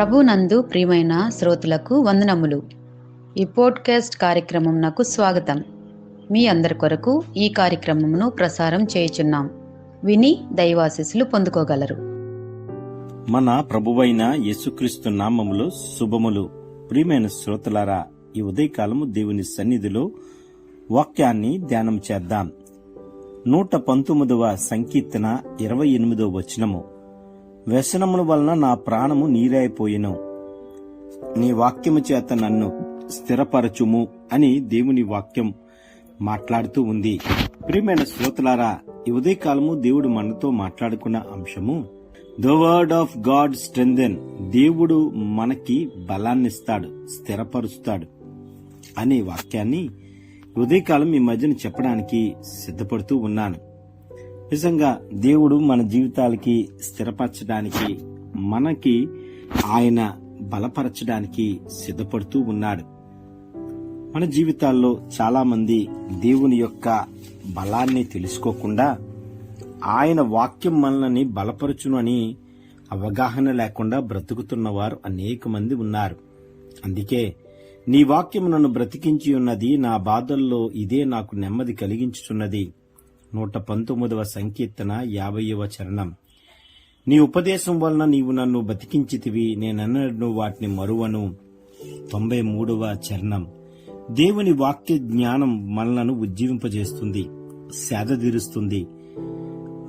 ప్రభునందు ప్రియమైన శ్రోతలకు వందనములు. ఈ పోడ్కాస్ట్ కార్యక్రమం నాకు స్వాగతం. మీ అందరి కొరకు ఈ కార్యక్రమమును ప్రసారం చేయుచున్నాం. విని దైవాశీస్సులు పొందుకోగలరు. మన ప్రభువైన యేసుక్రీస్తు నామములు శుభములు. ప్రియమైన శ్రోతలారా ఈ ఉదయకాలము దేవుని సన్నిధిలో వాక్యాన్ని ధ్యానం చేద్దాం. నూట పంతొమ్మిదవ సంకీర్తన ఇరవై ఎనిమిదవ వచనము. వ్యసనముల వలన నా ప్రాణము నీరైపోయినవు నీ వాక్యము చేత నన్ను స్థిరపరచుము అని దేవుని వాక్యం మాట్లాడుతూ ఉంది. ప్రియమైన శ్రోతలారా ఈ ఉదయకాలము దేవుడు మనతో మాట్లాడుకున్న అంశము the word of God strengthen దేవుడు మనకి బలాన్నిస్తాడు స్థిరపరుస్తాడు అనే వాక్యాన్ని ఉదయకాలం ఈ మధ్యన చెప్పడానికి సిద్ధపడుతూ ఉన్నాను. నిజంగా దేవుడు మన జీవితాలకి స్థిరపరచడానికి మనకి ఆయన బలపరచడానికి సిద్ధపడుతూ ఉన్నాడు. మన జీవితాల్లో చాలా మంది దేవుని యొక్క బలాన్ని తెలుసుకోకుండా ఆయన వాక్యం మనల్ని బలపరచును అని అవగాహన లేకుండా బ్రతుకుతున్న వారు అనేక మంది ఉన్నారు. అందుకే నీ వాక్యం నన్ను బ్రతికించి ఉన్నది నా బాధల్లో ఇదే నాకు నెమ్మది కలిగించుచున్నది. నూట పంతొమ్మిదవ సంకీర్తన యాభైవ చరణం. నీ ఉపదేశం వలన నీవు నన్ను బతికించితివి నేనన్నను వాటిని మరువను. తొంభై మూడవ చరణం. దేవుని వాక్య జ్ఞానం మనలను ఉజ్జీవింపజేస్తుంది సేదతీరుస్తుంది.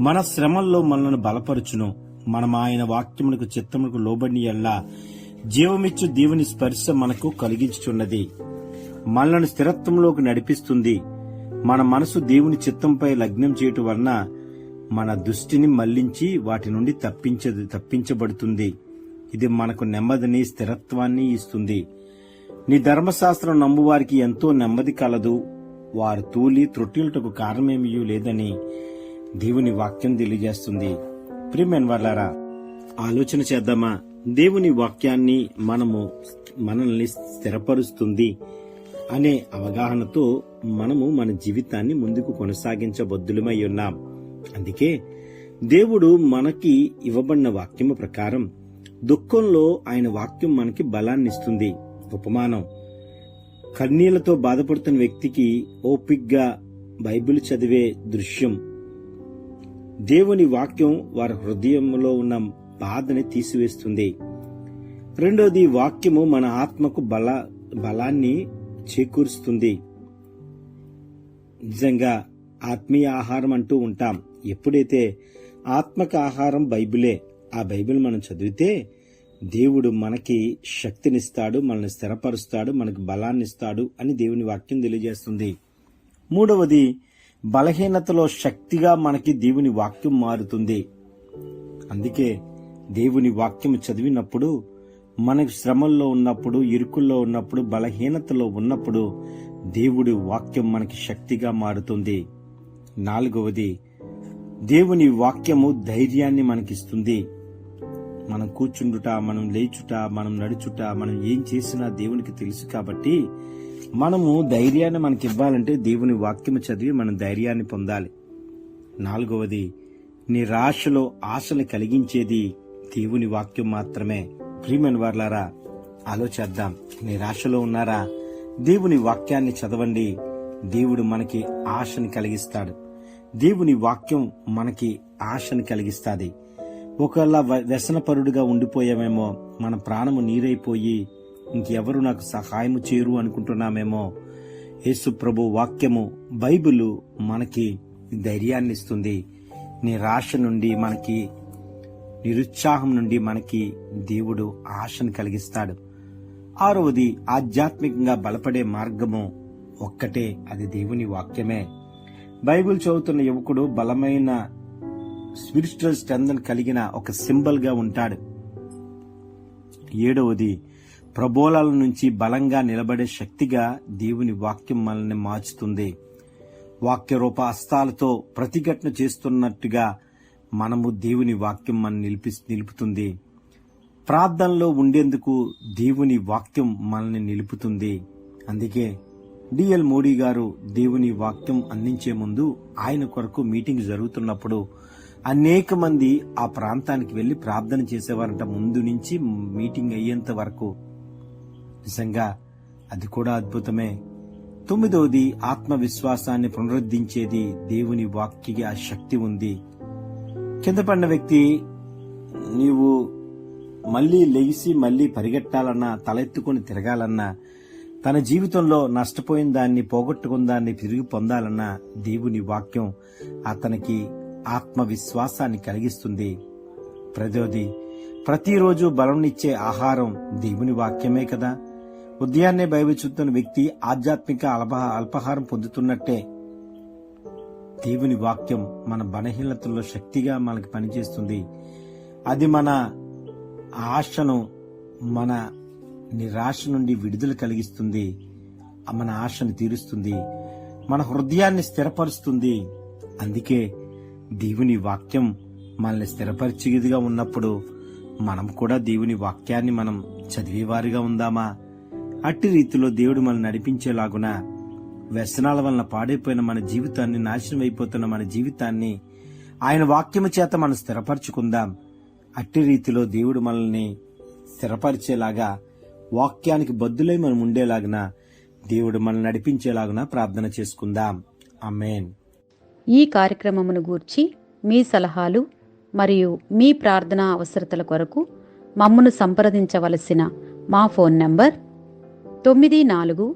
మన శ్రమల్లో మనలను బలపరుచును. మనం ఆయన వాక్యమునకు చిత్తమునకు లోబడిని ఎల్లా జీవమిచ్చు దేవుని స్పర్శ మనకు కలిగించుచున్నది. మనలను స్థిరత్వంలోకి నడిపిస్తుంది. మన మనసు దేవుని చిత్తంపై లగ్నం చేయటం వలన మన దృష్టిని మళ్ళించి వాటి నుండి తప్పించదు తప్పించబడుతుంది. ఇది మనకు నెమ్మదిని స్థిరత్వాన్ని ఇస్తుంది. నీ ధర్మశాస్త్రం నమ్మువారికి ఎంతో నెమ్మది కలదు. వారు తూలి త్రొట్టిలటకు కారణమేమీ లేదని దేవుని వాక్యం తెలియజేస్తుంది. ప్రియమైన వాళ్ళారా ఆలోచన చేద్దామా? దేవుని వాక్యాన్ని మనము మనల్ని స్థిరపరుస్తుంది. అనే అవగాహనతో మనము మన జీవితాన్ని ముందుకు కొనసాగించబద్దులమై ఉన్నాం. అందుకే దేవుడు మనకి ఇవ్వబడిన వాక్యము ప్రకారం దుఃఖంలో ఆయన వాక్యం మనకి బలాన్ని ఇస్తుంది ఉపమానం. కన్నీళ్ళతో బాధపడుతున్న వ్యక్తికి ఓపిగ్గా బైబిల్ చదివే దృశ్యం. దేవుని వాక్యం వారి హృదయంలో ఉన్న బాధని తీసివేస్తుంది. రెండోది వాక్యము మన ఆత్మకు బల బలాన్ని చేకూరుస్తుంది. నిజంగా ఆత్మీయ ఆహారం అంటూ ఉంటాం. ఎప్పుడైతే ఆత్మక ఆహారం బైబిలే ఆ బైబిల్ మనం చదివితే దేవుడు మనకి శక్తినిస్తాడు మనల్ని స్థిరపరుస్తాడు మనకు బలాన్ని ఇస్తాడు అని దేవుని వాక్యం తెలియజేస్తుంది. మూడవది బలహీనతలో శక్తిగా మనకి దేవుని వాక్యం మారుతుంది. అందుకే దేవుని వాక్యం చదివినప్పుడు మనకి శ్రమల్లో ఉన్నప్పుడు ఇరుకుల్లో ఉన్నప్పుడు బలహీనతలో ఉన్నప్పుడు దేవుడి వాక్యం మనకి శక్తిగా మారుతుంది. నాలుగవది దేవుని వాక్యము ధైర్యాన్ని మనకిస్తుంది. మనం కూర్చుండుట మనం లేచుట మనం నడుచుట మనం ఏం చేసినా దేవునికి తెలుసు కాబట్టి మనము ధైర్యాన్ని మనకి ఇవ్వాలంటే దేవుని వాక్యము చదివి మనం ధైర్యాన్ని పొందాలి. నాలుగవది నిరాశలో ఆశలు కలిగించేది దేవుని వాక్యం మాత్రమే. ప్రియమైన వార్లారా ఆలోచేద్దాం. నిరాశలో ఉన్నారా? దేవుని వాక్యాన్ని చదవండి. దేవుడు మనకి ఆశని కలిగిస్తాడు. దేవుని వాక్యం మనకి ఆశని కలిగిస్తుంది. ఒకవేళ వ్యసనపరుడుగా ఉండిపోయామేమో మన ప్రాణము నీరైపోయి ఇంకెవరు నాకు సహాయము చేయరు అనుకుంటున్నామేమో. యేసు ప్రభు వాక్యము బైబిలు మనకి ధైర్యాన్ని ఇస్తుంది నిరాశ నుండి మనకి నిరుత్సాహం నుండి మనకి దేవుడు ఆశను కలిగిస్తాడు. ఆరవది ఆధ్యాత్మికంగా బలపడే మార్గము ఒక్కటే అది దేవుని వాక్యమే. బైబిల్ చదువుతున్న యువకుడు బలమైన స్పిరిచువల్ స్ట్రెంగ్ కలిగిన ఒక సింబల్గా ఉంటాడు. ఏడవది ప్రబోలాల నుంచి బలంగా నిలబడే శక్తిగా దేవుని వాక్యం మనల్ని మార్చుతుంది. వాక్య రూప అస్తాలతో ప్రతిఘటన చేస్తున్నట్టుగా మనము దేవుని వాక్యం మన నిలిపి నిలుపుతుంది. ప్రార్థనలో ఉండేందుకు దేవుని వాక్యం మనల్ని నిలుపుతుంది. అందుకే డిఎల్ మోడీ గారు దేవుని వాక్యం అందించే ముందు ఆయన కొరకు మీటింగ్ జరుగుతున్నప్పుడు అనేక మంది ఆ ప్రాంతానికి వెళ్ళి ప్రార్థన చేసేవారంట ముందు నుంచి మీటింగ్ అయ్యేంత వరకు. నిజంగా అది కూడా అద్భుతమే. తొమ్మిదవది ఆత్మవిశ్వాసాన్ని పునరుద్ధరించేది దేవుని వాక్య శక్తి ఉంది. కింద పడిన వ్యక్తి నీవు మళ్ళీ లెగిసి మళ్ళీ పరిగెట్టాలన్నా తలెత్తుకొని తిరగాలన్నా తన జీవితంలో నష్టపోయిన దాన్ని పోగొట్టుకున్న దాన్ని తిరిగి పొందాలన్నా దేవుని వాక్యం అతనికి ఆత్మవిశ్వాసాన్ని కలిగిస్తుంది. ప్రజోది ప్రతిరోజు బలంనిచ్చే ఆహారం దేవుని వాక్యమే కదా. ఉదయాన్నే బైబిల్ చూస్తున్న వ్యక్తి ఆధ్యాత్మిక అల్ప అల్పాహారం పొందుతున్నట్టే దేవుని వాక్యం మన బలహీనతల్లో శక్తిగా మనకి పనిచేస్తుంది. అది మన ఆశను మన నిరాశ నుండి విడుదల కలిగిస్తుంది. మన ఆశను తీరుస్తుంది. మన హృదయాన్ని స్థిరపరుస్తుంది. అందుకే దేవుని వాక్యం మనల్ని స్థిరపరిచేదిగా ఉన్నప్పుడు మనం కూడా దేవుని వాక్యాన్ని మనం చదివేవారిగా ఉందామా? అట్టి రీతిలో దేవుడు మనల్ని నడిపించేలాగున వ్యసనాల వలన పాడైపోయిన మన జీవితాన్ని నాశనం అయిపోతున్న మన జీవితాన్ని ఆయన వాక్యము చేత మనం స్థిరపరచుకుందాం. అట్టి రీతిలో దేవుడు మనల్ని స్థిరపరిచేలాగా వాక్యానికి బద్దులై మనం ఉండేలాగున దేవుడు మనల్ని నడిపించేలాగున ప్రార్థన చేసుకుందాం. అమేన్ ఈ కార్యక్రమమును గూర్చి మీ సలహాలు మరియు మీ ప్రార్థనా అవసరతల కొరకు మమ్మను సంప్రదించవలసిన మా ఫోన్ నంబర్ తొమ్మిది నాలుగు